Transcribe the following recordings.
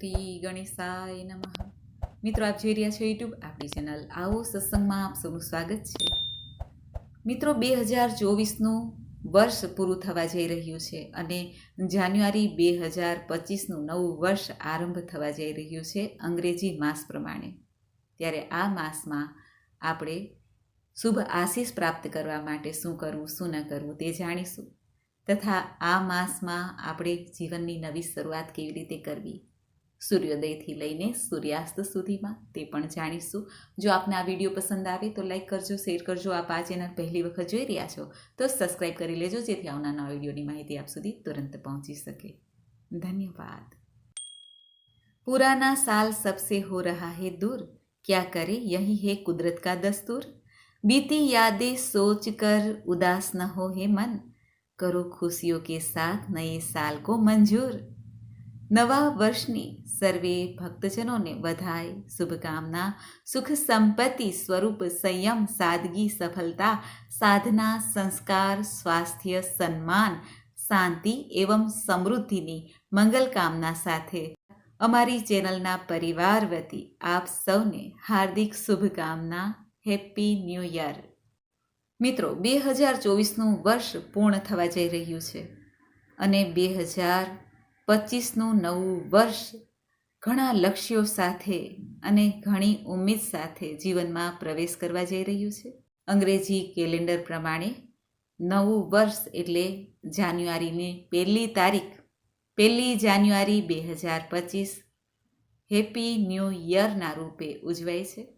શ્રી ગણેશાય નમઃ. મિત્રો, આપ જોઈ રહ્યા છો યુટ્યુબ આપણી ચેનલ આવો સત્સંગમાં આપ સૌનું સ્વાગત છે. મિત્રો, બે હજાર ચોવીસનું વર્ષ પૂરું થવા જઈ રહ્યું છે અને જાન્યુઆરી બે હજાર પચીસનું નવું વર્ષ આરંભ થવા જઈ રહ્યું છે અંગ્રેજી માસ પ્રમાણે. ત્યારે આ માસમાં આપણે શુભ આશીષ પ્રાપ્ત કરવા માટે શું કરવું, શું ન કરવું તે જાણીશું. તથા આ માસમાં આપણે જીવનની નવી શરૂઆત કેવી રીતે કરવી સૂર્યોદયથી લઈને સૂર્યાસ્ત સુધીમાં તે પણ જાણીશું જો આપને આ વિડીયો પસંદ આવે તો લાઈક કરજો શેર કરજો આપ આ ચેનલ પહેલી વખત જોઈ રહ્યા છો તો સબસ્ક્રાઈબ કરી લેજો જેથી આવનારા વિડીયોની માહિતી આપ સુધી તુરંત પહોંચી શકે ધન્યવાદ પુરાના સાલ સબસે હો રહા હે દૂર क्या करे यही है कुदरत का दस्तूर बीती यादें सोच कर उदास न हो हे मन करो खुशियों के साथ नए साल को मंजूर નવા વર્ષની સર્વે ભક્તજનોને વધાય શુભકામના, સુખ સંપત્તિ સ્વરૂપ સંયમ, સાદગી, સફળતા, સાધના, સંસ્કાર, સ્વાસ્થ્ય, સન્માન, શાંતિ એવં સમૃદ્ધિની મંગલ કામના સાથે અમારી ચેનલના પરિવાર વતી આપ સૌને હાર્દિક શુભકામના, હેપી ન્યૂ યર. મિત્રો, બે હજાર ચોવીસનું વર્ષ પૂર્ણ થવા જઈ રહ્યું છે અને બે હજાર પચીસનું નવું વર્ષ ઘણા લક્ષ્યો સાથે અને ઘણી ઉમ્મીદ સાથે જીવનમાં પ્રવેશ કરવા જઈ રહ્યું છે. અંગ્રેજી કેલેન્ડર પ્રમાણે નવું વર્ષ એટલે જાન્યુઆરીની પહેલી તારીખ, પહેલી જાન્યુઆરી બે હજાર પચીસ, હેપી ન્યૂ યરના રૂપે ઉજવાય છે.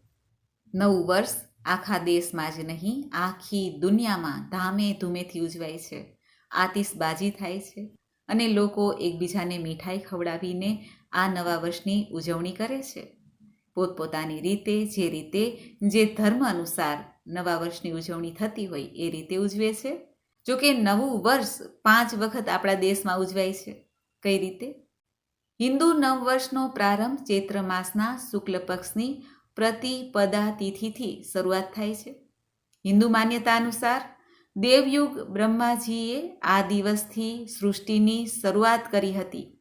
નવું વર્ષ આખા દેશમાં જ નહીં, આખી દુનિયામાં ધામે ધૂમેથી ઉજવાય છે. આતિશબાજી થાય છે. અને લોકો એકબીજાને મીઠાઈ ખવડાવીને આ નવા વર્ષની ઉજવણી કરે છે. પોતપોતાની રીતે, જે રીતે, જે ધર્મ અનુસાર નવા વર્ષની ઉજવણી થતી હોય એ રીતે ઉજવે છે. જોકે નવું વર્ષ પાંચ વખત આપણા દેશમાં ઉજવાય છે. કઈ રીતે? હિન્દુ નવ વર્ષનો પ્રારંભ ચૈત્ર માસના શુક્લ પક્ષની પ્રતિપદા તિથિથી શરૂઆત થાય છે. હિન્દુ માન્યતા અનુસાર દેવયુગ બ્રહ્માજીએ આ દિવસથી સૃષ્ટિની શરૂઆત કરી હતી.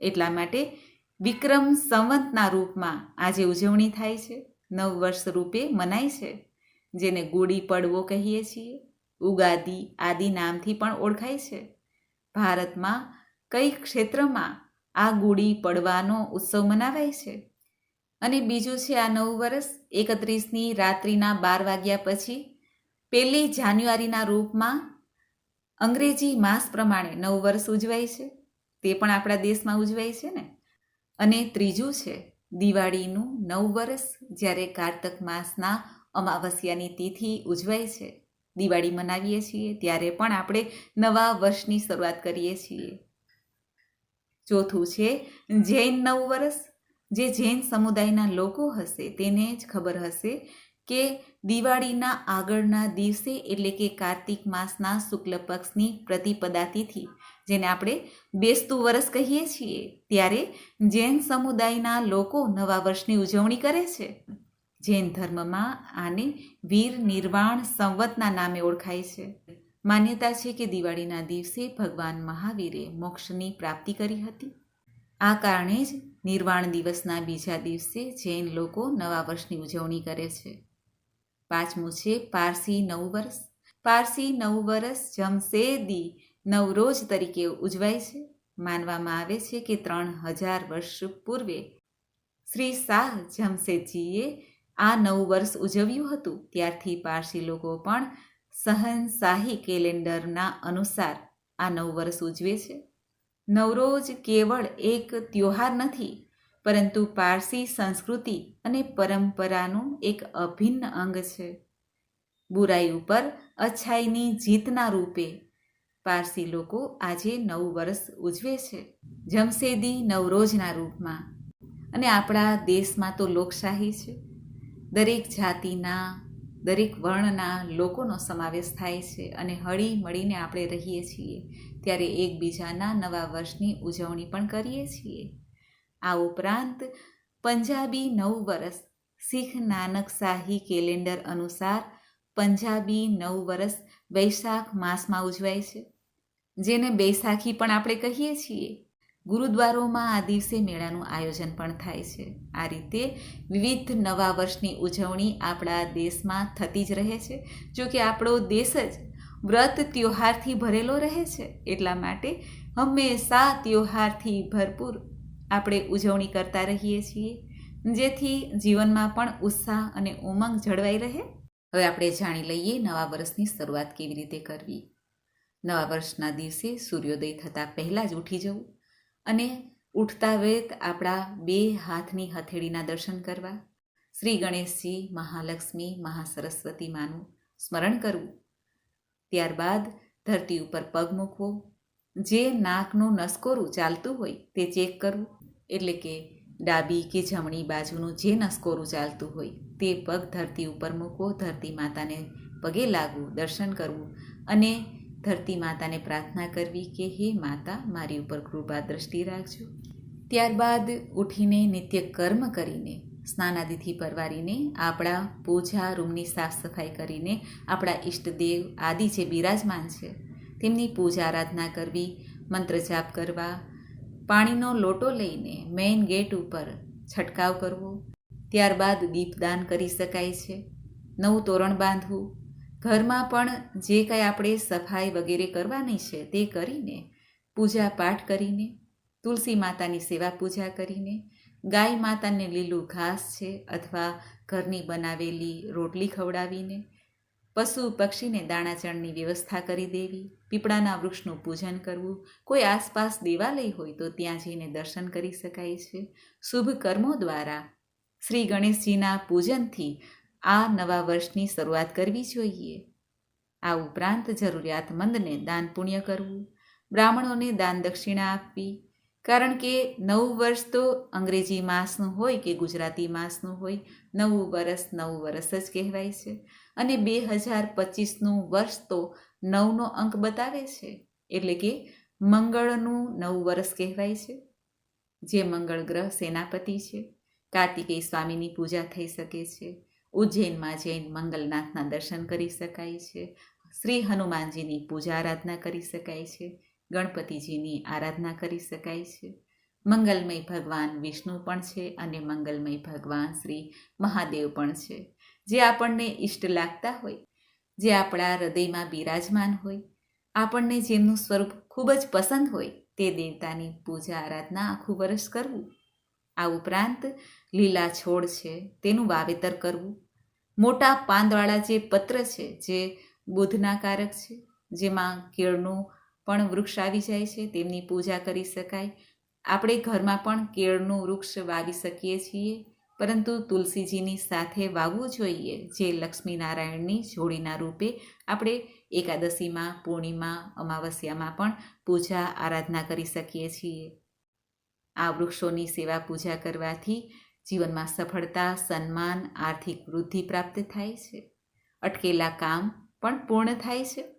એટલા માટે વિક્રમ સંવંતના રૂપમાં આજે ઉજવણી થાય છે. નવ વર્ષ રૂપે મનાય છે, જેને ગુડી પડવો કહીએ છીએ. ઉગાદી આદિ નામથી પણ ઓળખાય છે. ભારતમાં કઈ ક્ષેત્રમાં આ ગુડી પડવાનો ઉત્સવ મનાવાય છે? અને બીજું છે આ નવું વર્ષ એકત્રીસની રાત્રિના બાર વાગ્યા પછી પહેલી જાન્યુઆરીના રૂપમાં અંગ્રેજી માસ પ્રમાણે નવું વર્ષ ઉજવાય છે. તે પણ આપણા દેશમાં ઉજવાય છે ને? અને ત્રીજું છે, દિવાળીનું નવ વર્ષ જ્યારે કારતક માસના અમાવસ્યાની તિથિ ઉજવાય છે. દિવાળી મનાવીએ છીએ, ત્યારે પણ આપણે નવા વર્ષની શરૂઆત કરીએ છીએ. ચોથું છે, જૈન નવ વર્ષ. જે જૈન સમુદાયના લોકો હશે, તેને જ ખબર હશે કે દિવાળીના આગળના દિવસે એટલે કે કાર્તિક માસના શુક્લ પક્ષની પ્રતિપદા તિથિ જેને આપણે બેસતું વર્ષ કહીએ છીએ, ત્યારે જૈન સમુદાયના લોકો નવા વર્ષની ઉજવણી કરે છે. જૈન ધર્મમાં આને વીર નિર્વાણ સંવતના નામે ઓળખાય છે. માન્યતા છે કે દિવાળીના દિવસે ભગવાન મહાવીરે મોક્ષની પ્રાપ્તિ કરી હતી. આ કારણે જ નિર્વાણ દિવસના બીજા દિવસે જૈન લોકો નવા વર્ષની ઉજવણી કરે છે. પાંચમું છે, પારસી નવ વર્ષ પારસી નવ વર્ષ જમશેદી નવરોજ તરીકે ઉજવાય છે. માનવામાં આવે છે કે ત્રણ હજાર વર્ષ પૂર્વે શ્રી શાહ જમશેદજીએ આ નવું વર્ષ ઉજવ્યું હતું. ત્યારથી પારસી લોકો પણ સહનશાહી કેલેન્ડરના અનુસાર આ નવ વર્ષ ઉજવે છે. નવરોજ કેવળ એક ત્યોહાર નથી પરંતુ પારસી સંસ્કૃતિ અને પરંપરાનું એક અભિન્ન અંગ છે. બુરાઈ ઉપર અચ્છાઈની જીતના રૂપે પારસી લોકો આજે નવું વર્ષ ઉજવે છે. જમશેદી નવરોજના રૂપમાં. અને આપણા દેશમાં તો લોકશાહી છે. દરેક જાતિના, દરેક વર્ણના લોકોનો સમાવેશ થાય છે અને હળી મળીને આપણે રહીએ છીએ. ત્યારે એકબીજાના નવા વર્ષની ઉજવણી પણ કરીએ છીએ. આ ઉપરાંત પંજાબી નવ વર્ષ શીખ નાનક શાહી કેલેન્ડર અનુસાર પંજાબી નવ વર્ષ વૈશાખ માસમાં ઉજવાય છે, જેને બૈસાખી પણ આપણે કહીએ છીએ. ગુરુદ્વારોમાં આ દિવસે મેળાનું આયોજન પણ થાય છે. આ રીતે વિવિધ નવા વર્ષની ઉજવણી આપણા દેશમાં થતી જ રહે છે, જો કે આપણો દેશ જ વ્રત ત્યોહારથી ભરેલો રહે છે, એટલા માટે હંમેશા ત્યોહારથી ભરપૂર આપણે ઉજવણી કરતા રહીએ છીએ, જેથી જીવનમાં પણ ઉત્સાહ અને ઉમંગ જળવાઈ રહે. હવે આપણે જાણી લઈએ નવા વર્ષની શરૂઆત કેવી રીતે કરવી. નવા વર્ષના દિવસે સૂર્યોદય થતાં પહેલાં જ ઉઠી જવું અને ઉઠતા વેત આપણા બે હાથની હથેળીના દર્શન કરવા. શ્રી ગણેશજી, મહાલક્ષ્મી, મહાસરસ્વતી માનું સ્મરણ કરવું. ત્યારબાદ ધરતી ઉપર પગ મૂકવો. જે નાકનું નસકોરું ચાલતું હોય તે ચેક કરવું. એટલે કે ડાબી કે જમણી બાજુનું જે નસકોરું ચાલતું હોય તે પગ ધરતી ઉપર મૂકવો, ધરતી માતાને પગે લાગવું, દર્શન કરવું અને ધરતી માતાને પ્રાર્થના કરવી કે, હે માતા, મારી ઉપર કૃપા દ્રષ્ટિ રાખજો. ત્યારબાદ ઉઠીને નિત્ય કર્મ કરીને, સ્નાનાદિથી પરવારીને, આપણા પૂજા રૂમની સાફ સફાઈ કરીને, આપણા ઈષ્ટદેવ આદિ જે બિરાજમાન છે, તેમની પૂજા આરાધના કરવી, મંત્ર જાપ કરવા પાણીનો લોટો લઈને મેઇન ગેટ ઉપર છંટકાવ કરવો. ત્યારબાદ દીપદાન કરી શકાય છે. નવું તોરણ બાંધવું. ઘરમાં પણ જે કાંઈ આપણે સફાઈ વગેરે કરવાની છે તે કરીને પૂજા પાઠ કરીને, તુલસી માતાની સેવા પૂજા કરીને, ગાય માતાને લીલું ઘાસ છે અથવા ઘરની બનાવેલી રોટલી ખવડાવીને પશુ પક્ષીને દાણાચણની વ્યવસ્થા કરી દેવી, પીપળાના વૃક્ષનું પૂજન કરવું. કોઈ આસપાસ દેવાલય હોય તો ત્યાં જઈને દર્શન કરી શકાય છે. શુભ કર્મો દ્વારા શ્રી ગણેશજીના પૂજનથી આ નવા વર્ષની શરૂઆત કરવી જોઈએ. આ ઉપરાંત જરૂરિયાતમંદને દાન પુણ્ય કરવું. બ્રાહ્મણોને દાન દક્ષિણા આપવી. કારણ કે નવું વર્ષ તો અંગ્રેજી માસનું હોય કે ગુજરાતી માસનું હોય, નવું વર્ષ નવું વર્ષ જ કહેવાય છે. અને બે હજાર પચીસનું વર્ષ તો નવનો અંક બતાવે છે. એટલે કે મંગળનું નવું વર્ષ કહેવાય છે. જે મંગળ ગ્રહ સેનાપતિ છે. કાર્તિકેય સ્વામીની પૂજા થઈ શકે છે. ઉજ્જૈનમાં જૈન મંગલનાથના દર્શન કરી શકાય છે. શ્રી હનુમાનજીની પૂજા આરાધના કરી શકાય છે. ગણપતિજીની આરાધના કરી શકાય છે. મંગલમય ભગવાન વિષ્ણુ પણ છે અને મંગલમય ભગવાન શ્રી મહાદેવ પણ છે. જે આપણને ઈષ્ટ લાગતા હોય, જે આપણા હૃદયમાં બિરાજમાન હોય, આપણને જેમનું સ્વરૂપ ખૂબ જ પસંદ હોય, તે દેવતાની પૂજા આરાધના આખું વર્ષ કરવું. આ ઉપરાંત લીલા છોડ છે, તેનું વાવેતર કરવું. મોટા પાંદવાળા જે પત્ર છે, જે બુધના કારક છે, જેમાં કેળનું પણ વૃક્ષ આવી જાય છે, તેમની પૂજા કરી શકાય. આપણે ઘરમાં પણ કેળનું વૃક્ષ વાવી શકીએ છીએ, પરંતુ તુલસીજીની સાથે વાવવું જોઈએ, જે લક્ષ્મીનારાયણની જોડીના રૂપે આપણે એકાદશીમાં, પૂર્ણિમા, અમાવસ્યામાં પણ પૂજા, આરાધના કરી શકીએ છીએ. આ વૃક્ષોની સેવા પૂજા કરવાથી જીવનમાં સફળતા, સન્માન, આર્થિક વૃદ્ધિ પ્રાપ્ત થાય છે. અટકેલા કામ પણ પૂર્ણ થાય છે.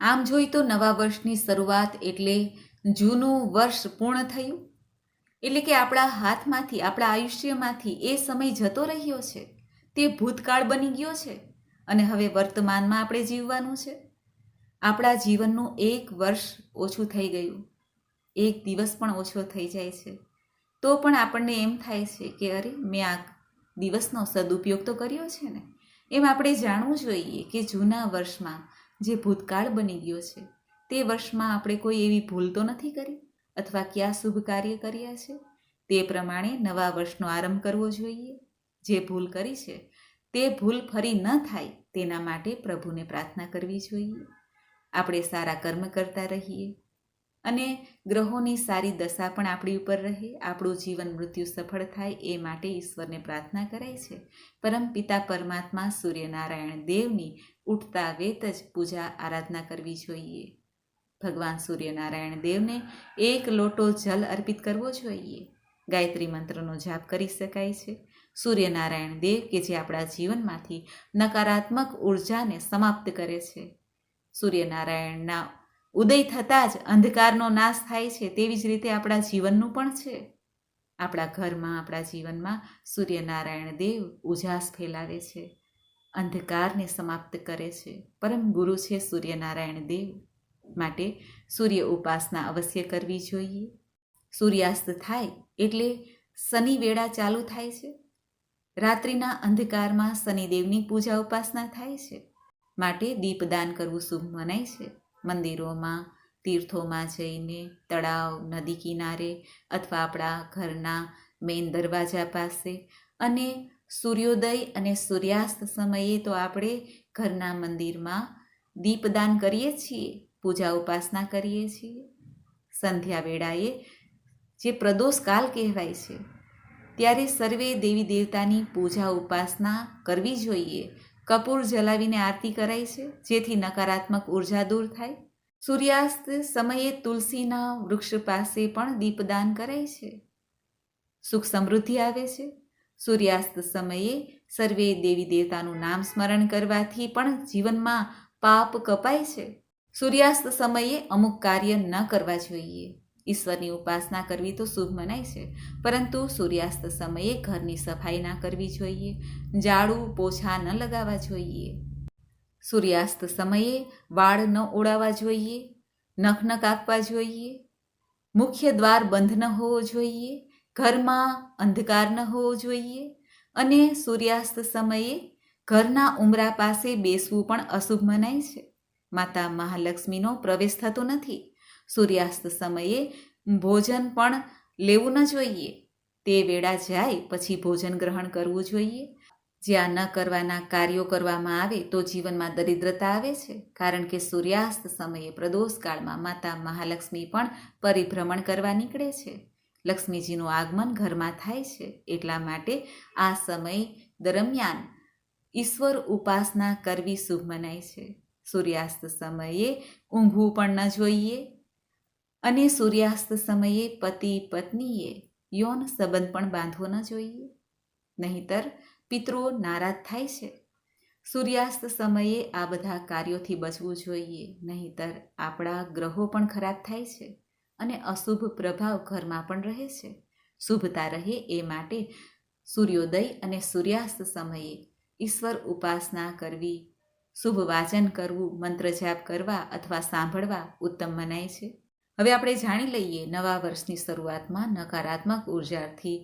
આમ જોઈ તો નવા વર્ષની શરૂઆત એટલે જૂનું વર્ષ પૂર્ણ થયું. એટલે કે આપણા હાથમાંથી, આપણા આયુષ્યમાંથી એ સમય જતો રહ્યો છે. તે ભૂતકાળ બની ગયો છે અને હવે વર્તમાનમાં આપણે જીવવાનું છે. આપણા જીવનનું એક વર્ષ ઓછું થઈ ગયું. એક દિવસ પણ ઓછો થઈ જાય છે. તો પણ આપણને એમ થાય છે કે અરે, મેં આ દિવસનો સદુપયોગ તો કર્યો છે ને? એમ આપણે જાણવું જોઈએ કે જૂના વર્ષમાં જે ભૂતકાળ બની ગયો છે, તે વર્ષમાં આપણે કોઈ એવી ભૂલ તો નથી કરી? અથવા કયા શુભ કાર્ય કર્યા છે? તે પ્રમાણે નવા વર્ષનો આરંભ કરવો જોઈએ. જે ભૂલ કરી છે, તે ભૂલ ફરી ન થાય તેના માટે પ્રભુને પ્રાર્થના કરવી જોઈએ. આપણે સારા કર્મ કરતા રહીએ અને ગ્રહોની સારી દશા પણ આપણી ઉપર રહે. આપણું જીવન મૃત્યુ સફળ થાય એ માટે ઈશ્વરને પ્રાર્થના કરાય છે. પરમ પિતા પરમાત્મા સૂર્યનારાયણ દેવની ઉઠતા વેત જ પૂજા આરાધના કરવી જોઈએ. ભગવાન સૂર્યનારાયણ દેવને એક લોટો જલ અર્પિત કરવો જોઈએ. ગાયત્રી મંત્રનો જાપ કરી શકાય છે. સૂર્યનારાયણ દેવ કે જે આપણા જીવનમાંથી નકારાત્મક ઉર્જાને સમાપ્ત કરે છે. સૂર્યનારાયણના ઉદય થતાં જ અંધકારનો નાશ થાય છે તેવી જ રીતે આપણા જીવનનું પણ છે. આપણા ઘરમાં, આપણા જીવનમાં સૂર્યનારાયણ દેવ ઉજાસ ફેલાવે છે. અંધકારને સમાપ્ત કરે છે. પરમ ગુરુ છે સૂર્યનારાયણ દેવ. માટે સૂર્ય ઉપાસના અવશ્ય કરવી જોઈએ. સૂર્યાસ્ત થાય એટલે શનિ વેળા ચાલુ થાય છે. રાત્રિના અંધકારમાં શનિદેવની પૂજા ઉપાસના થાય છે. માટે દીપદાન કરવું શુભ મનાય છે. મંદિરોમાં, તીર્થોમાં જઈને તળાવ, નદી કિનારે અથવા આપણા ઘરના મેઇન દરવાજા પાસે અને સૂર્યોદય અને સૂર્યાસ્ત સમયે તો આપણે ઘરના મંદિરમાં દીપદાન કરીએ છીએ, પૂજા ઉપાસના કરીએ છીએ. સંધ્યા વેળાએ જે પ્રદોષકાલ કહેવાય છે, ત્યારે સર્વે દેવી દેવતાની પૂજા ઉપાસના કરવી જોઈએ. કપૂર જલાવીને આરતી કરાય છે, જેથી નકારાત્મક ઊર્જા દૂર થાય. સૂર્યાસ્ત સમયે તુલસીના વૃક્ષ પાસે પણ દીપદાન કરાય છે. સુખ સમૃદ્ધિ આવે છે. સૂર્યાસ્ત સમયે સર્વે દેવી દેવતાનું નામ સ્મરણ કરવાથી પણ જીવનમાં પાપ કપાય છે. સૂર્યાસ્ત સમયે અમુક કાર્ય ન કરવા જોઈએ. ઈશ્વરની ઉપાસના કરવી તો શુભ મનાય છે, પરંતુ સૂર્યાસ્ત સમયે ઘરની સફાઈ ના કરવી જોઈએ, ઝાડુ પોછા ન લગાવવા જોઈએ. સૂર્યાસ્ત સમયે વાળ ન ઓળાવવા જોઈએ, નખ ન કાપવા જોઈએ, મુખ્ય દ્વાર બંધ ન હોવો જોઈએ ઘરમાં અંધકાર ન હોવો જોઈએ અને સૂર્યાસ્ત સમયે ઘરના ઉમરા પાસે બેસવું પણ અશુભ મનાય છે. માતા મહાલક્ષ્મીનો પ્રવેશ થતો નથી. સૂર્યાસ્ત સમયે ભોજન પણ લેવું ન જોઈએ. તે વેળા જાય પછી ભોજન ગ્રહણ કરવું જોઈએ. જ્યાં ન કરવાના કાર્યો કરવામાં આવે તો જીવનમાં દરિદ્રતા આવે છે. કારણ કે સૂર્યાસ્ત સમયે પ્રદોષકાળમાં માતા મહાલક્ષ્મી પણ પરિભ્રમણ કરવા નીકળે છે. લક્ષ્મીજીનું આગમન ઘરમાં થાય છે એટલા માટે આ સમય દરમિયાન ઈશ્વર ઉપાસના કરવી શુભ મનાય છે. સૂર્યાસ્ત સમયે ઊંઘવું પણ ન જોઈએ અને સૂર્યાસ્ત સમયે પતિ પત્નીએ યૌન સંબંધ પણ બાંધવો ન જોઈએ. નહીતર પિતૃઓ નારાજ થાય છે. સૂર્યાસ્ત સમયે આ બધા કાર્યોથી બચવું જોઈએ. નહીતર આપણા ગ્રહો પણ ખરાબ થાય છે. અને અશુભ પ્રભાવ ઘરમાં પણ રહે છે. શુભતા રહે એ માટે સૂર્યોદય અને સૂર્યાસ્ત સમયે ઈશ્વર ઉપાસના કરવી, શુભ વાચન કરવું, મંત્ર જાપ કરવા અથવા સાંભળવા ઉત્તમ મનાય છે. હવે આપણે જાણી લઈએ નવા વર્ષની શરૂઆતમાં નકારાત્મક ઉર્જાથી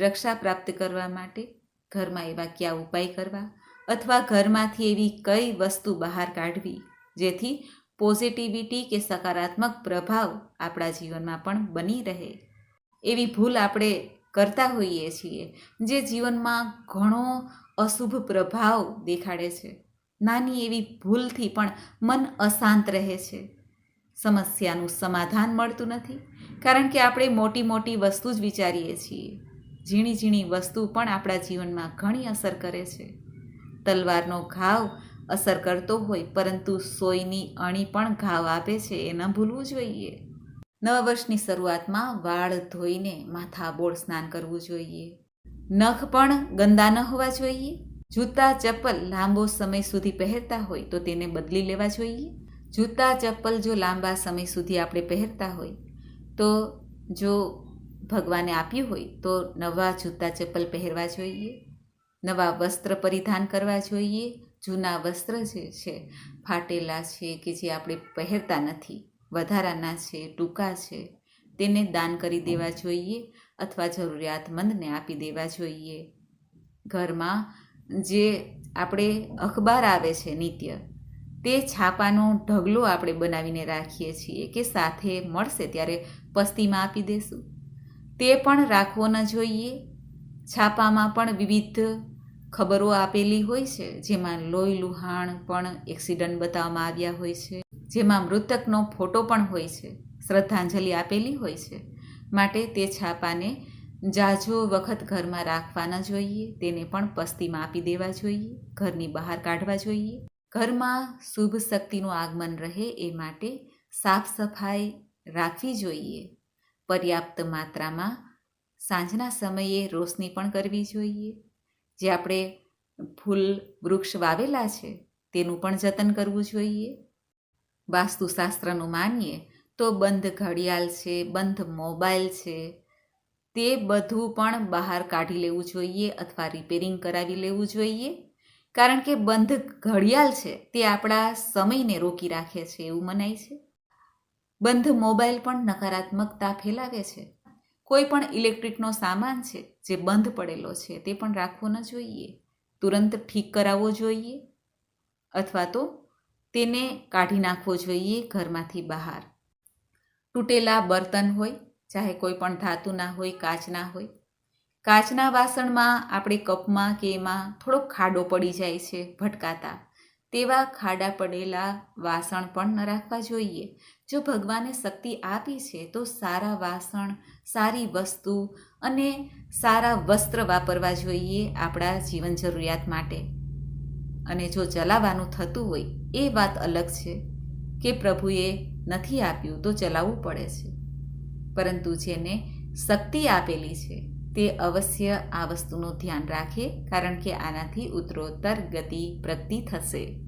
રક્ષા પ્રાપ્ત કરવા માટે ઘરમાં એવા કયા ઉપાય કરવા? અથવા ઘરમાંથી એવી કઈ વસ્તુ બહાર કાઢવી જેથી પોઝિટિવિટી કે સકારાત્મક પ્રભાવ આપણા જીવનમાં પણ બની રહે. એવી ભૂલ આપણે કરતા હોઈએ છીએ, જે જીવનમાં ઘણો અશુભ પ્રભાવ દેખાડે છે. નાની એવી ભૂલથી પણ મન અશાંત રહે છે. સમસ્યાનું સમાધાન મળતું નથી, કારણ કે આપણે મોટી મોટી વસ્તુ જ વિચારીએ છીએ. ઝીણી ઝીણી વસ્તુ પણ આપણા જીવનમાં ઘણી અસર કરે છે. તલવારનો ઘાવ અસર કરતો હોય, પરંતુ સોયની અણી પણ ઘાવ આપે છે, એ ન ભૂલવું જોઈએ. નવા વર્ષની શરૂઆતમાં વાળ ધોઈને માથા બોળ સ્નાન કરવું જોઈએ. નખ પણ ગંદા ન હોવા જોઈએ. જૂતા ચપ્પલ લાંબો સમય સુધી પહેરતા હોય તો તેને બદલી લેવા જોઈએ. જૂતા ચપ્પલ જો લાંબા સમય સુધી આપણે પહેરતા હોય, તો જો ભગવાને આપ્યું હોય, તો નવા જૂતા ચપ્પલ પહેરવા જોઈએ. નવા વસ્ત્ર પરિધાન કરવા જોઈએ. જૂના વસ્ત્ર જે છે, ફાટેલા છે કે જે આપણે પહેરતા નથી, વધારાના છે, ટૂંકા છે, તેને દાન કરી દેવા જોઈએ અથવા જરૂરિયાતમંદને આપી દેવા જોઈએ. ઘરમાં જે આપણે અખબાર આવે છે નિત્ય, તે છાપાનો ઢગલો આપણે બનાવીને રાખીએ છીએ કે સાથે મળશે ત્યારે પસ્તીમાં આપી દેશું. તે પણ રાખવો ન જોઈએ. છાપામાં પણ વિવિધ ખબરો આપેલી હોય છે, જેમાં લોહી લુહાણ પણ એક્સિડન્ટ બતાવવામાં આવ્યા હોય છે, જેમાં મૃતકનો ફોટો પણ હોય છે, શ્રદ્ધાંજલિ આપેલી હોય છે. માટે તે છાપાને જાજો વખત ઘરમાં રાખવા ન જોઈએ, તેને પણ પસ્તીમાં આપી દેવા જોઈએ, ઘરની બહાર કાઢવા જોઈએ. ઘરમાં શુભ શક્તિનું આગમન રહે એ માટે સાફ સફાઈ રાખવી જોઈએ. પર્યાપ્ત માત્રામાં સાંજના સમયે રોશની પણ કરવી જોઈએ. જે આપણે ફૂલ વૃક્ષ વાવેલા છે, તેનું પણ જતન કરવું જોઈએ. વાસ્તુશાસ્ત્રનું માનીએ તો બંધ ઘડિયાળ છે, બંધ મોબાઈલ છે, તે બધું પણ બહાર કાઢી લેવું જોઈએ અથવા રિપેરિંગ કરાવી લેવું જોઈએ. કારણ કે બંધ ઘડિયાળ છે, તે આપણા સમયને રોકી રાખે છે એવું મનાય છે. બંધ મોબાઈલ પણ નકારાત્મકતા ફેલાવે છે. કોઈ પણ ઇલેક્ટ્રિકનો સામાન છે જે બંધ પડેલો છે, તે પણ રાખવો ન જોઈએ. તુરંત ઠીક કરાવવો જોઈએ અથવા તો તેને કાઢી નાખવો જોઈએ ઘરમાંથી બહાર. તૂટેલા બર્તન હોય, ચાહે કોઈ પણ ધાતુના હોય કાચના હોય. કાચના વાસણમાં આપણે કપમાં કે એમાં થોડોક ખાડો પડી જાય છે ભટકાતા, તેવા ખાડા પડેલા વાસણ પણ ન રાખવા જોઈએ. જો ભગવાને શક્તિ આપી છે, તો સારા વાસણ સારી વસ્તુ અને સારા વસ્ત્ર વાપરવા જોઈએ આપણા જીવન જરૂરિયાત માટે. અને જો ચલાવવાનું થતું હોય, એ વાત અલગ છે કે પ્રભુએ નથી આપ્યું તો ચલાવવું પડે છે. પરંતુ જેને શક્તિ આપેલી છે, તે અવશ્ય આ વસ્તુનું ધ્યાન રાખે કારણ કે આનાથી ઉત્તરોત્તર ગતિ પ્રગતિ થશે.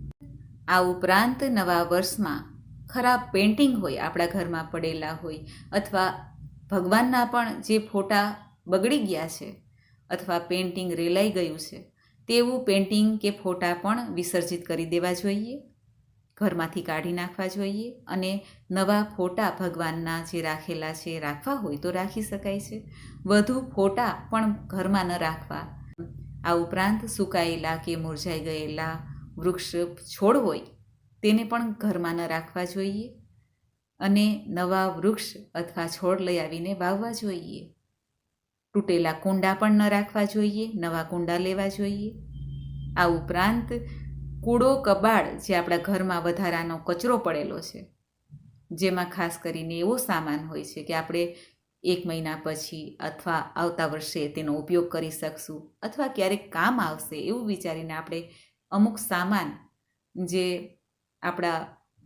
આ ઉપરાંત નવા વર્ષમાં ખરાબ પેઇન્ટિંગ હોય, આપણા ઘરમાં પડેલા હોય અથવા ભગવાનના પણ જે ફોટા બગડી ગયા છે અથવા પેઇન્ટિંગ રેલાઈ ગયું છે, તેવું પેઇન્ટિંગ કે ફોટા પણ વિસર્જિત કરી દેવા જોઈએ, ઘરમાંથી કાઢી નાખવા જોઈએ અને નવા ફોટા ભગવાનના જે રાખેલા છે રાખવા હોય તો રાખી શકાય છે. વધુ ફોટા પણ ઘરમાં ન રાખવા. આ ઉપરાંત સુકાયેલા કે મુરઝાઈ ગયેલા વૃક્ષ છોડ હોય તેને પણ ઘરમાં ન રાખવા જોઈએ. અને નવા વૃક્ષ અથવા છોડ લઈ આવીને વાવવા જોઈએ. તૂટેલા કુંડા પણ ન રાખવા જોઈએ, નવા કુંડા લેવા જોઈએ. આ ઉપરાંત કૂડો કબાડ જે આપણા ઘરમાં વધારાનો કચરો પડેલો છે, જેમાં ખાસ કરીને એવો સામાન હોય છે કે આપણે એક મહિના પછી અથવા આવતા વર્ષે તેનો ઉપયોગ કરી શકશું અથવા ક્યારેક કામ આવશે એવું વિચારીને આપણે અમુક સામાન જે આપણા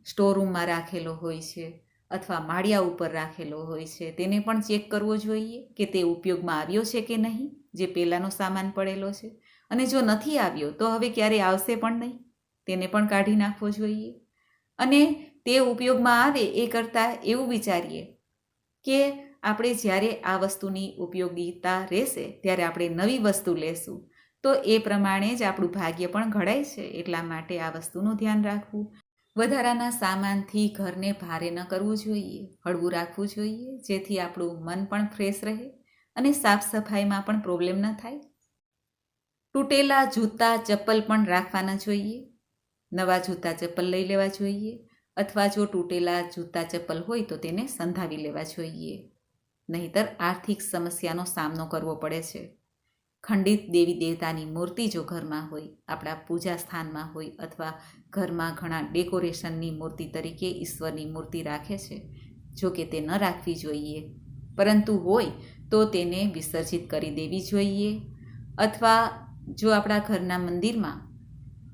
સ્ટોરરૂમમાં રાખેલો હોય છે અથવા માળિયા ઉપર રાખેલો હોય છે. તેને પણ ચેક કરવો જોઈએ કે તે ઉપયોગમાં આવ્યો છે કે નહીં, જે પહેલાંનો સામાન પડેલો છે. અને જો નથી આવ્યો, તો હવે ક્યારે આવશે પણ નહીં. તેને પણ કાઢી નાખવો જોઈએ. અને તે ઉપયોગમાં આવે એ કરતાં એવું વિચારીએ કે આપણે જ્યારે આ વસ્તુની ઉપયોગીતા રહેશે, ત્યારે આપણે નવી વસ્તુ લેશું. તો એ પ્રમાણે જ આપણું ભાગ્ય પણ ઘડાય છે. એટલા માટે આ વસ્તુનું ધ્યાન રાખવું. વધારાના સામાનથી ઘરને ભારે ન કરવું જોઈએ, હળવું રાખવું જોઈએ, જેથી આપણું મન પણ ફ્રેશ રહે અને સાફ સફાઈમાં પણ પ્રોબ્લેમ ન થાય. તૂટેલા જૂતા ચપ્પલ પણ રાખવાના જોઈએ, નવા જૂતા ચપ્પલ લઈ લેવા જોઈએ અથવા જો તૂટેલા જૂતા ચપ્પલ હોય તો તેને સંધાવી લેવા જોઈએ. નહીતર આર્થિક સમસ્યાનો સામનો કરવો પડે છે. ખંડિત દેવી દેવતાની મૂર્તિ જો ઘરમાં હોય, આપણા પૂજા સ્થાનમાં હોય અથવા ઘરમાં ઘણા ડેકોરેશનની મૂર્તિ તરીકે ઈશ્વરની મૂર્તિ રાખે છે, જો કે તે ન રાખવી જોઈએ. પરંતુ હોય તો તેને વિસર્જિત કરી દેવી જોઈએ. અથવા જો આપણા ઘરના મંદિરમાં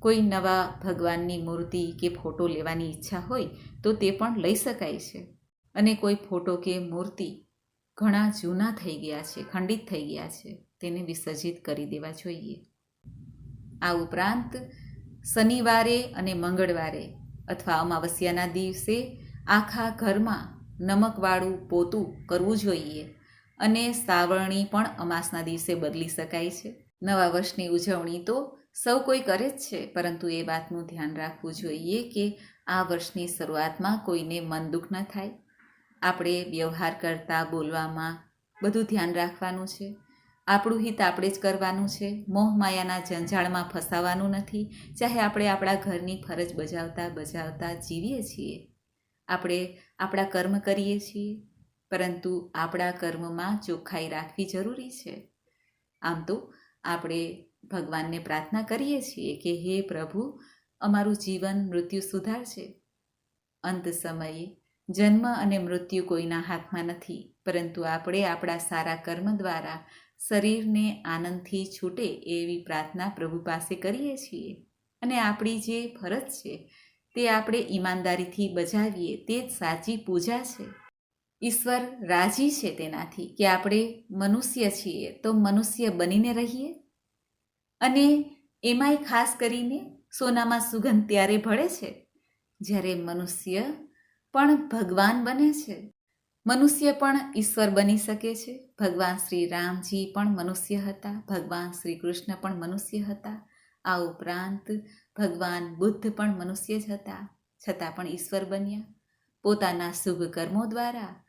કોઈ નવા ભગવાનની મૂર્તિ કે ફોટો લેવાની ઈચ્છા હોય, તો તે પણ લઈ શકાય છે. અને કોઈ ફોટો કે મૂર્તિ ઘણા જૂના થઈ ગયા છે, ખંડિત થઈ ગયા છે. તેને વિસર્જિત કરી દેવા જોઈએ. આ ઉપરાંત, શનિવારે અને મંગળવારે અથવા અમાવસ્યાના દિવસે આખા ઘરમાં નમકવાળું પોતું કરવું જોઈએ અને સાવરણી પણ અમાસના દિવસે બદલી શકાય છે. નવા વર્ષની ઉજવણી તો સૌ કોઈ કરે જ છે, પરંતુ એ વાતનું ધ્યાન રાખવું જોઈએ કે આ વર્ષની શરૂઆતમાં કોઈને મન દુઃખ ન થાય. આપણે વ્યવહાર કરતાં, બોલવામાં બધું ધ્યાન રાખવાનું છે. આપણું હિત આપણે જ કરવાનું છે. મોહ માયાના જંજાળમાં ફસાવાનું નથી. ચાહે આપણે આપણા ઘરની ફરજ બજાવતા બજાવતા જીવીએ છીએ. આપણે આપણા કર્મ કરીએ છીએ. પરંતુ આપણા કર્મમાં ચોખ્ખાઈ રાખવી જરૂરી છે. આમ તો આપણે ભગવાનને પ્રાર્થના કરીએ છીએ કે હે પ્રભુ, અમારું જીવન મૃત્યુ સુધારશે. અંત સમયે જન્મ અને મૃત્યુ કોઈના હાથમાં નથી. પરંતુ આપણે આપણા સારા કર્મ દ્વારા શરીરને આનંદથી છૂટે એવી પ્રાર્થના પ્રભુ પાસે કરીએ છીએ. અને આપણી જે ફરજ છે, તે આપણે ઈમાનદારીથી બજાવીએ, તે જ સાચી પૂજા છે. ઈશ્વર રાજી છે તેનાથી કે આપણે મનુષ્ય છીએ, તો મનુષ્ય બનીને રહીએ. અને એમાંય ખાસ કરીને સોનામાં સુગંધ ત્યારે ભળે છે, જ્યારે મનુષ્ય પણ ભગવાન બને છે. મનુષ્ય પણ ઈશ્વર બની શકે છે. ભગવાન શ્રી રામજી પણ મનુષ્ય હતા. ભગવાન શ્રી કૃષ્ણ પણ મનુષ્ય હતા. આ ઉપરાંત ભગવાન બુદ્ધ પણ મનુષ્ય જ હતા. છતાં પણ ઈશ્વર બન્યા. પોતાના શુભ કર્મો દ્વારા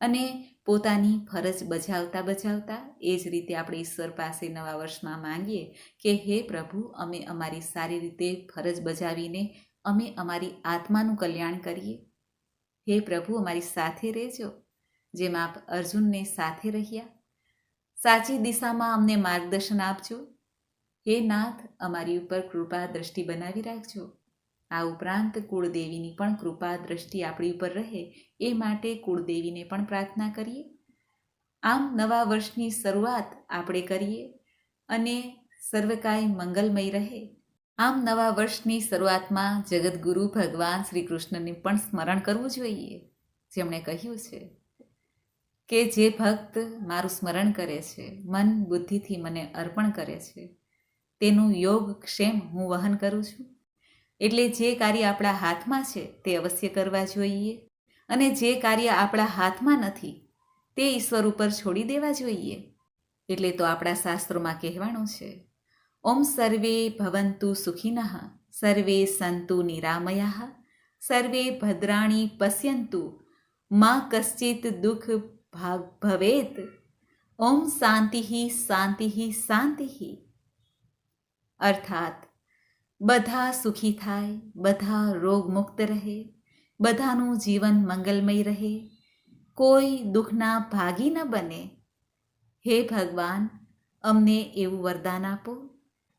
અને પોતાની ફરજ બજાવતા બજાવતા એ જ રીતે આપણે ઈશ્વર પાસે નવા વર્ષમાં માંગીએ કે, હે પ્રભુ, અમે અમારી સારી રીતે ફરજ બજાવીને અમે અમારી આત્માનું કલ્યાણ કરીએ. હે પ્રભુ, અમારી સાથે રહેજો. જેમ આપ અર્જુનને સાથે રહ્યા, સાચી દિશામાં અમને માર્ગદર્શન આપજો. હે નાથ, અમારી ઉપર કૃપા દ્રષ્ટિ બનાવી રાખજો. આ ઉપરાંત કુળદેવીની પણ કૃપા દ્રષ્ટિ આપણી ઉપર રહે, એ માટે કુળદેવીને પણ પ્રાર્થના કરીએ. આમ નવા વર્ષની શરૂઆત આપણે કરીએ અને સર્વકાય મંગલમય રહે. આમ નવા વર્ષની શરૂઆતમાં જગદગુરુ ભગવાન શ્રી કૃષ્ણને પણ સ્મરણ કરવું જોઈએ. જેમણે કહ્યું છે કે જે ભક્ત મારું સ્મરણ કરે છે, મન બુદ્ધિથી મને અર્પણ કરે છે, તેનું યોગ ક્ષેમ હું વહન કરું છું. એટલે જે કાર્ય આપણા હાથમાં છે તે અવશ્ય કરવા જોઈએ અને જે કાર્ય આપણા હાથમાં નથી તે ઈશ્વર ઉપર છોડી દેવા જોઈએ. એટલે તો આપણા શાસ્ત્રોમાં કહેવાનું છે ઓમ સર્વે ભવંતુ સુખિનઃ સર્વે સંતુ નિરામયા સર્વે ભદ્રાણી પશ્યંતુ મા કશ્ચિત દુઃખ ભાગ ભવેત ઓમ શાંતિ શાંતિ શાંતિ અર્થાત બધા સુખી થાય બધા રોગમુક્ત રહે બધાનું જીવન મંગલમય રહે કોઈ દુઃખના ભાગી ન બને હે ભગવાન અમને એવું વરદાન આપો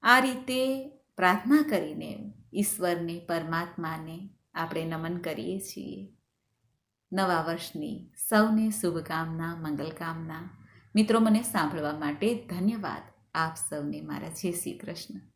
આ રીતે પ્રાર્થના કરીને ઈશ્વરને, પરમાત્માને આપણે નમન કરીએ છીએ. નવા વર્ષની સૌને શુભકામના, મંગલકામના. મિત્રો, મને સાંભળવા માટે ધન્યવાદ. આપ સૌને મારા જય શ્રી કૃષ્ણ.